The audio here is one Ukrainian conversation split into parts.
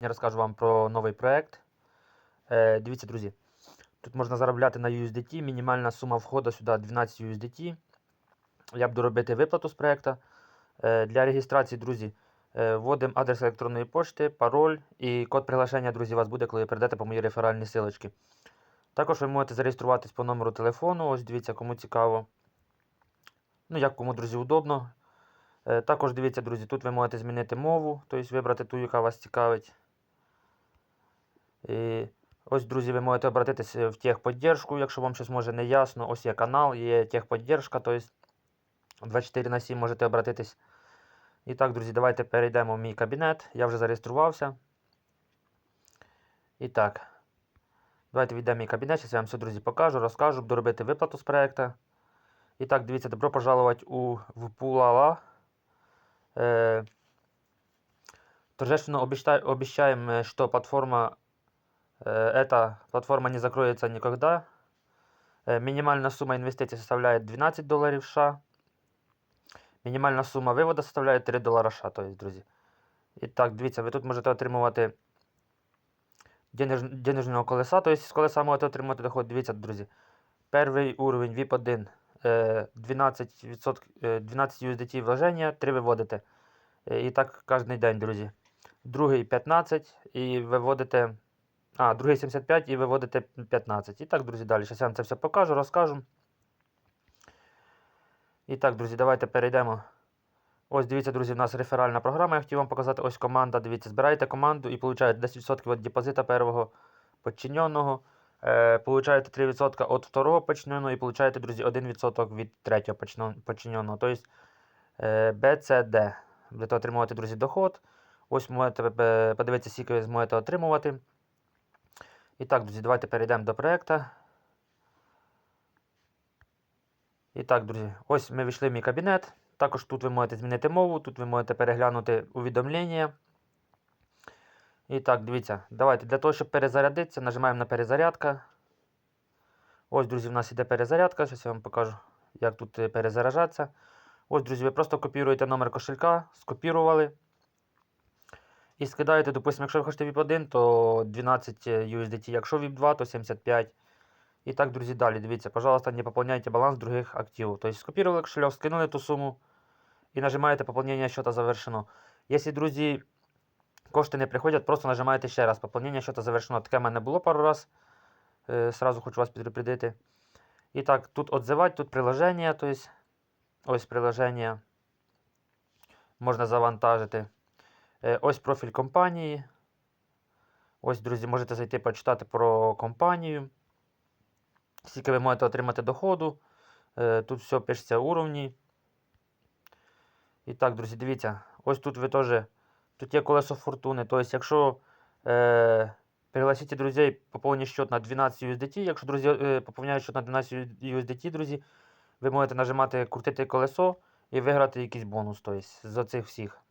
Я розкажу вам про новий проект. Е, дивіться, друзі. Тут можна заробляти на USDT. Мінімальна сума входу сюди 12 USDT. Я буду робити виплату з проекту. Е, для реєстрації, друзі, е, вводимо адрес електронної пошти, пароль і код приглашення, друзі, у вас буде, коли перейдете по моїй реферальній силочці. Також ви можете зареєструватись по номеру телефону. Ось дивіться, кому цікаво. Ну, як кому, друзі, удобно. Е, Також дивіться, друзі, тут ви можете змінити мову, тобто вибрати ту, яка вас цікавить. І ось, друзі, ви можете обратитися в техподдержку, якщо вам щось може не ясно. Ось є канал, є техподдержка, тобто 24 на 7 можете обратитись. І так, друзі, давайте перейдемо в мій кабінет. Я вже зареєструвався. І так. Давайте війдемо в мій кабінет. Зараз я вам все, друзі, покажу, розкажу, буду робити виплату з проекту. І так, дивіться, добро пожаловать у Впулала. Э, торжественно обеща- обещаем, э, что платформа, э, эта платформа не закроется никогда. Э, минимальная сумма инвестиций составляет 12 долларов США. Мінімальна сума виводу составляє 3 долара США, то есть, друзі. І так, дивіться, ви тут можете отримувати денеж... денежного колеса, тобто з колеса можете отримати доход. Дивіться, друзі. Перший уровень VIP 1 е, 12%, е, 12 USDT вложення, 3 виводите. І так кожен день, друзі. Другий 15 і виводите. А, другий 75 і виводите 15. І так, друзі, далі. Зараз я вам це все покажу, розкажу. І так, друзі, давайте перейдемо. Ось дивіться, друзі, у нас реферальна програма. Я хотів вам показати. Ось команда. Дивіться, збираєте команду і получаєте 10% від депозита першого подчиненого. Е, получаєте 3% від второго подчиненого і получаєте, друзі, 1% від третього подчинен- подчиненого. Тобто е, BCD. Будете отримувати, друзі, доход. Ось можете е, подивитися, скільки ви зможете отримувати. І так, друзі, давайте перейдемо до проекту. І так, друзі, ось ми вийшли в мій кабінет. Також тут ви можете змінити мову, тут ви можете переглянути увідомлення. І так, дивіться, давайте для того, щоб перезарядитися, нажимаємо на перезарядка. Ось, друзі, в нас іде перезарядка. Зараз я вам покажу, як тут перезаражатися. Ось, друзі, ви просто копіруєте номер кошелька, скопірували. І скидаєте, допустимо, якщо ви хочете VIP 1, то 12 USDT, якщо VIP 2, то 75. І так, друзі, далі. Дивіться, пожалуйста, не пополняйте баланс других активов. То есть скопировали кошелек, скинули ту сумму і нажимаєте пополнение счета завершено. Якщо, друзі, кошти не приходять, просто нажимаєте ще раз. Пополнение счета завершено. Таке в мене було пару раз. Е, сразу хочу вас підпредити. І так, тут отзивати, тут приложення, то есть, ось приложення. Можна завантажити. Е, ось профіль компанії. Ось, друзі, можете зайти почитати про компанію. Скільки ви можете отримати доходу. Е, Тут все пишеться уровні. І так, друзі, дивіться, ось тут ви теж. Тут є колесо фортуни. Тобто, якщо е, пригласите друзей поповнити счет на 12 USDT, якщо друзі е, поповняють счет на 12 USDT, друзі, ви можете нажимати крутити колесо і виграти якийсь бонус тобто, з оцих всіх.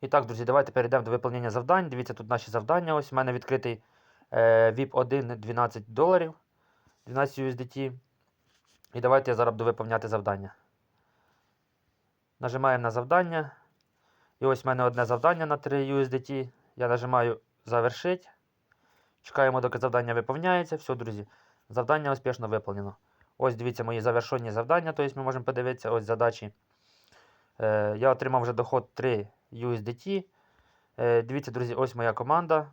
І так, друзі, давайте перейдемо до виповнення завдань. Дивіться, тут наші завдання. Ось у мене відкритий е, VIP 1 12 доларів. 12 USDT. І давайте я зараз буду виповняти завдання. Нажимаємо на завдання. І ось в мене одне завдання на 3 USDT. Я нажимаю завершити. Чекаємо, доки завдання виповняється. Все, друзі. Завдання успішно виповнено. Ось дивіться мої завершені завдання. Тобто ми можемо подивитися ось задачі. Е, я отримав вже доход 3 USDT. Е, дивіться, друзі, ось моя команда.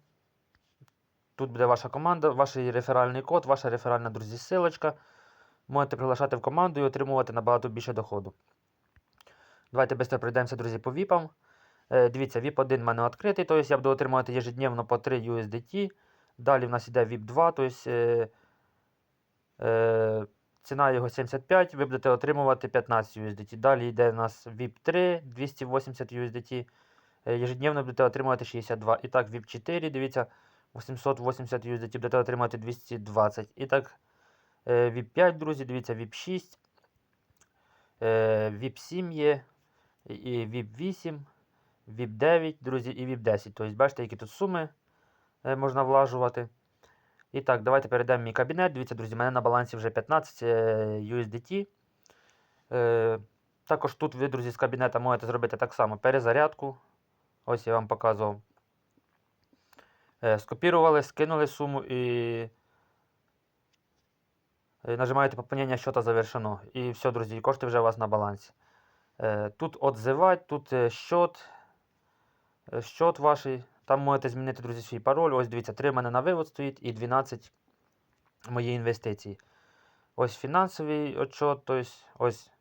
Тут буде ваша команда, ваш реферальний код, ваша реферальна, друзі, силочка. Можете приглашати в команду і отримувати набагато більше доходу. Давайте швидко пройдемося, друзі, по VIP. Е, дивіться, VIP 1 в мене відкритий, тобто я буду отримувати ежедневно по 3 USDT. Далі в нас йде VIP 2, тобто ціна його 75, ви будете отримувати 15 USDT. Далі йде у нас VIP 3, 280 USDT. Ежедневно будете отримувати 62. І так, VIP 4, дивіться, 880 USDT будете отримати 220. І так, е, VIP 5, друзі, дивіться, VIP 6, е, VIP 7 є, і VIP 8, VIP 9, друзі, і VIP 10. Тобто, бачите, які тут суми е, можна влажувати. І так, давайте перейдемо в мій кабінет. Дивіться, друзі, в мене на балансі вже 15 е, USDT. Е, також тут ви, друзі, з кабінета можете зробити так само перезарядку. Ось я вам показував. Е, скопірували, скинули суму і е, нажимаєте поповнення счета завершено. І все, друзі, кошти вже у вас на балансі. Е, тут отзивати, тут е, счет, е, счет ваш. Там можете змінити, друзі, свій пароль. Ось дивіться, 3 в мене на вивод стоїть і 12 мої інвестиції. Ось фінансовий отчет, тобто ось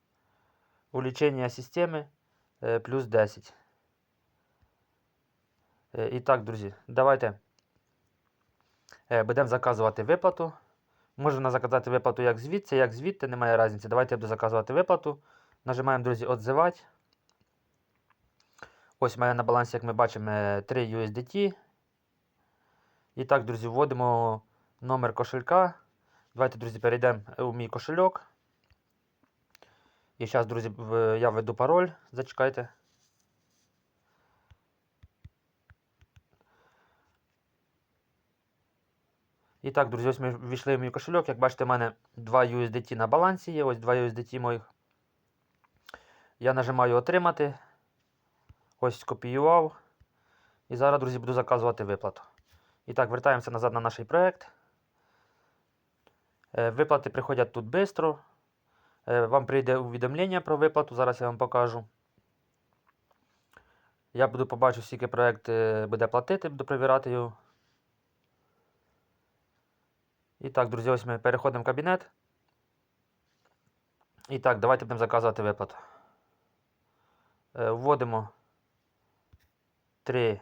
улічення системи е, плюс 10. Е, І так, друзі, давайте е, будемо заказувати виплату. Можна заказати виплату як звідси, як звідти, немає різниці. Давайте я буду заказувати виплату. Нажимаємо, друзі, «Отзивати». Ось у мене на балансі, як ми бачимо, е, 3 USDT. І так, друзі, вводимо номер кошелька. Давайте, друзі, перейдемо у мій кошельок. І зараз, друзі, я введу пароль. Зачекайте. І так, друзі, ось ми ввійшли в мій кошельок. Як бачите, в мене 2 USDT на балансі є. Ось 2 USDT моїх. Я нажимаю отримати. Ось скопіював. І зараз, друзі, буду заказувати виплату. І так, вертаємося назад на наш проект. Е, Виплати приходять тут швидко. Вам прийде увідомлення про виплату. Зараз я вам покажу. Я буду побачу, скільки проект е, буде платити, буду перевіряти його. І так, друзі, ось ми переходимо в кабінет. І так, давайте будемо заказувати виплату. Е, Вводимо 3,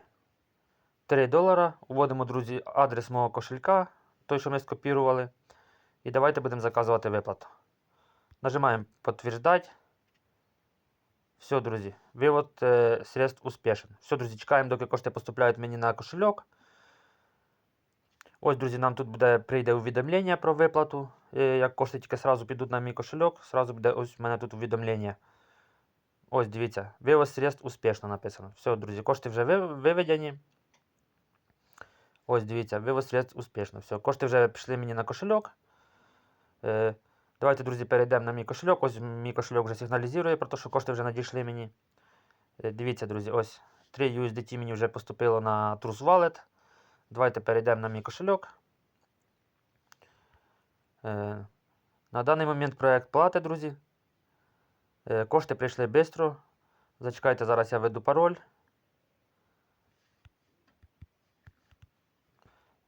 3 долара. Вводимо, друзі, адрес мого кошелька, той, що ми скопірували. І давайте будемо заказувати виплату. Нажимаємо «Подтверждать». Все, друзі, вивод е, средств успішен. Все, друзі, чекаємо, доки кошти поступають мені на кошельок. Ось, друзі, нам тут буде, прийде увідомлення про виплату. Е, Як кошти тільки сразу підуть на мій кошельок, сразу буде ось у мене тут увідомлення. Ось, дивіться, вивод средств успішно написано. Все, друзі, кошти вже виведені. Ось, дивіться, вивод средств успішно. Все, кошти вже пішли мені на кошельок. Е, Давайте, друзі, перейдемо на мій кошельок. Ось мій кошельок вже сигналізує про те, що кошти вже надійшли мені. Е, Дивіться, друзі, ось 3 USDT мені вже поступило на Trust Wallet. Давайте перейдемо на мій кошельок. Е, На даний момент проект плати, друзі. Е, Кошти прийшли швидко. Зачекайте, зараз я введу пароль.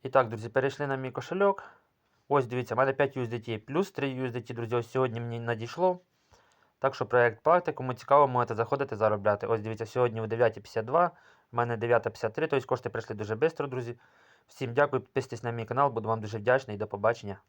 І так, друзі, перейшли на мій кошельок. Ось дивіться, в мене 5 USDT плюс 3 USDT, друзі, ось сьогодні мені надійшло. Так що проект плати, кому цікаво, можете заходити заробляти. Ось дивіться, сьогодні о 9.52, в мене 9.53, тобто кошти прийшли дуже швидко, друзі. Всім дякую, підписуйтесь на мій канал, буду вам дуже вдячний і до побачення.